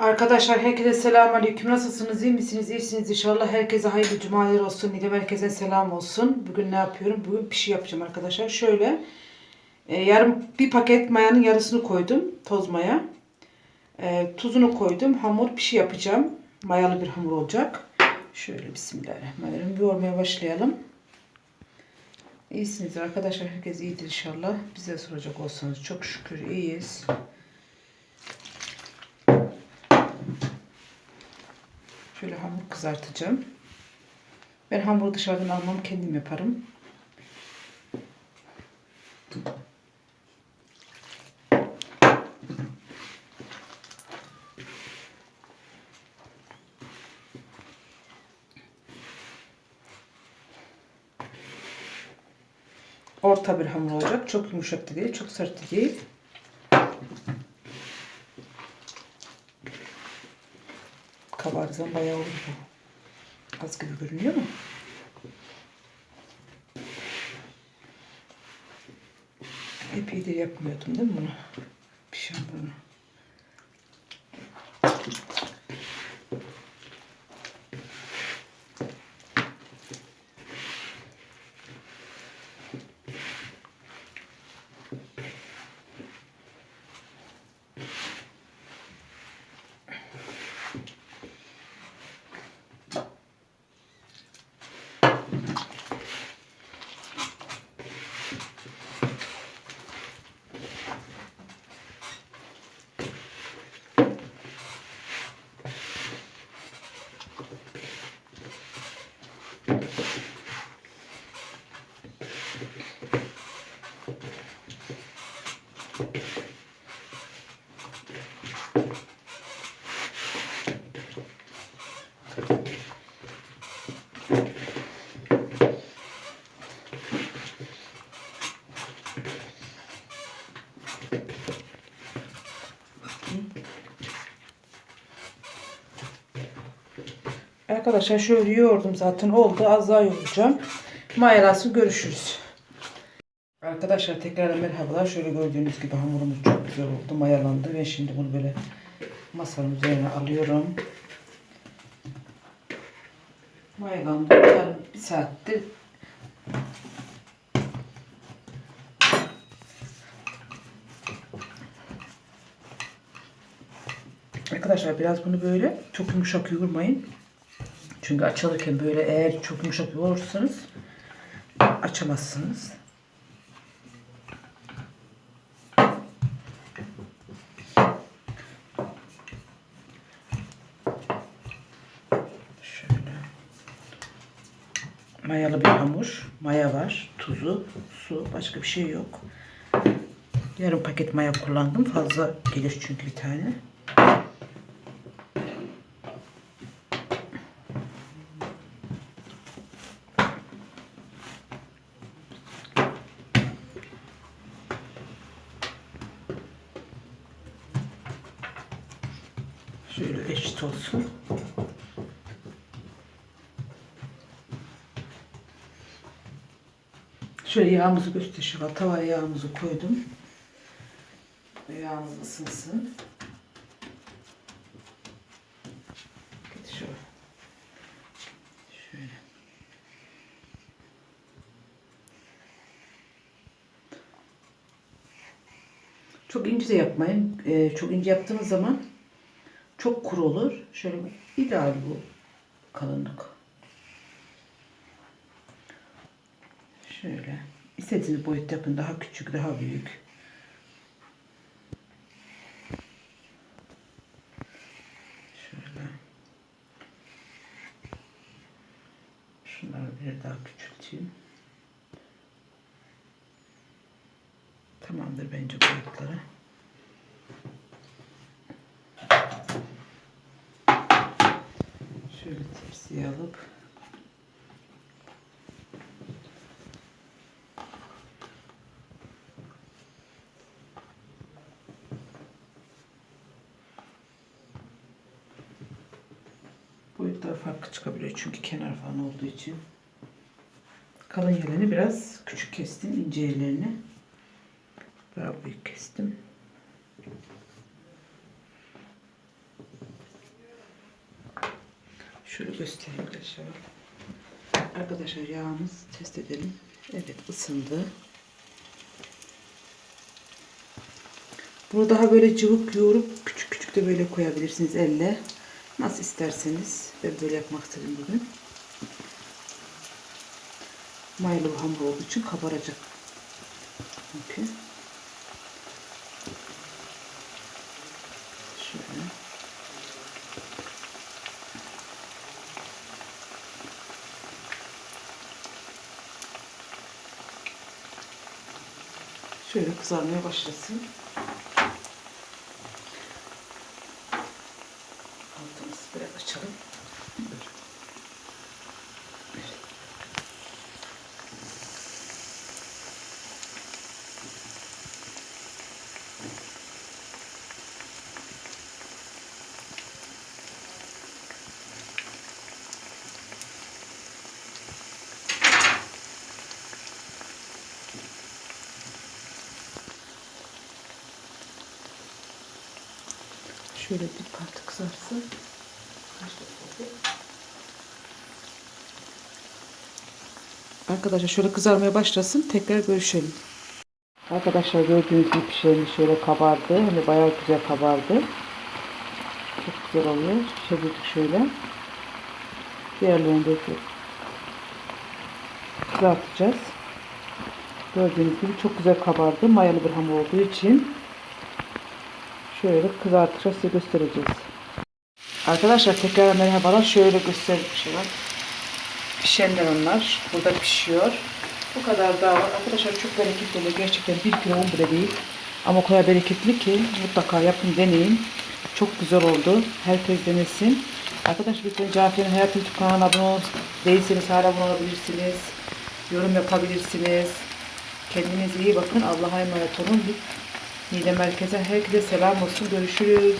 Arkadaşlar herkese selam aleyküm. Nasılsınız? iyi misiniz? İyisiniz inşallah. Herkese hayırlı cumalar olsun. Nidem herkese selam olsun. Bugün ne yapıyorum? Bugün bir şey yapacağım arkadaşlar. Şöyle e, yarım bir paket mayanın yarısını koydum. Toz maya. E, tuzunu koydum. Hamur bir şey yapacağım. Mayalı bir hamur olacak. Şöyle bismillahirrahmanirrahim. Bir yoğurmaya başlayalım. İyisiniz arkadaşlar. Herkes iyidir inşallah. Bize soracak olsanız çok şükür iyiyiz. Şöyle hamur kızartacağım. Ben hamuru dışarıdan almam kendim yaparım. Orta bir hamur olacak. Çok yumuşak da değil, çok sert de değil. Kabarırsan bayağı olur. Az gibi görünüyor mu? Epeydir yapmıyordum değil mi bunu? Pişen bunu. Arkadaşlar şöyle yoğurdum zaten oldu. Az daha yoğuracağım. Mayalası görüşürüz. Arkadaşlar tekrar merhabalar. Şöyle gördüğünüz gibi hamurumuz çok güzel oldu. Mayalandı ve şimdi bunu böyle masanın üzerine alıyorum. Mayalandı. Yarım bir saattir Arkadaşlar biraz bunu böyle çok yumuşak yoğurmayın. Çünkü açılırken böyle eğer çok yumuşak yoğurursanız açamazsınız. Mayalı bir hamur. Maya var. Tuzu, su. Başka bir şey yok. Yarım paket maya kullandım. Fazla gelir çünkü bir tane. Şöyle eşit olsun. Şöyle yağımızı göstereyim. Tavaya yağımızı koydum. Yağımız ısınsın. Şöyle. Şöyle. Çok ince de yapmayın. Ee, çok ince yaptığınız zaman çok kuru olur. Şöyle ideal bu kalınlık. Şöyle. İstediğiniz boyut yapın. Daha küçük, daha büyük. Şöyle. Şunları bir daha küçülteyim. Tamamdır bence boyutları. Şöyle tepsiye alıp boyutlar farklı çıkabiliyor çünkü kenar falan olduğu için. Kalın yerlerini biraz küçük kestim ince yerlerini. Daha büyük kestim. Şöyle göstereyim arkadaşlar. Arkadaşlar yağımız test edelim. Evet ısındı. Bunu daha böyle cıvık yoğurup küçük küçük de böyle koyabilirsiniz elle. Nasıl isterseniz. Ben böyle yapmak istedim bugün. Maylı hamur olduğu için kabaracak. Çünkü. Şöyle. Şöyle kızarmaya başlasın. Şöyle bir parça kızarsın. Arkadaşlar şöyle kızarmaya başlasın. Tekrar görüşelim. Arkadaşlar gördüğünüz gibi pişirmiş şöyle kabardı. Hani bayağı güzel kabardı. Çok güzel oluyor. Çevirdik şöyle. Diğerlerini de kızartacağız. Gördüğünüz gibi çok güzel kabardı. Mayalı bir hamur olduğu için şöyle kızartacağız size göstereceğiz. Arkadaşlar tekrar merhabalar. Şöyle göstereyim şey. Pişenler onlar. Burada pişiyor. Bu kadar daha var. Arkadaşlar çok bereketli. Gerçekten bir kilo un bile değil. Ama o kadar bereketli ki mutlaka yapın deneyin. Çok güzel oldu. Herkes denesin. Arkadaşlar lütfen Cafer'in Hayat YouTube kanalına abone ol- değilseniz hala abone olabilirsiniz. Yorum yapabilirsiniz. Kendinize iyi bakın. Allah'a emanet olun. Mide merkeze herkese selam olsun. Görüşürüz.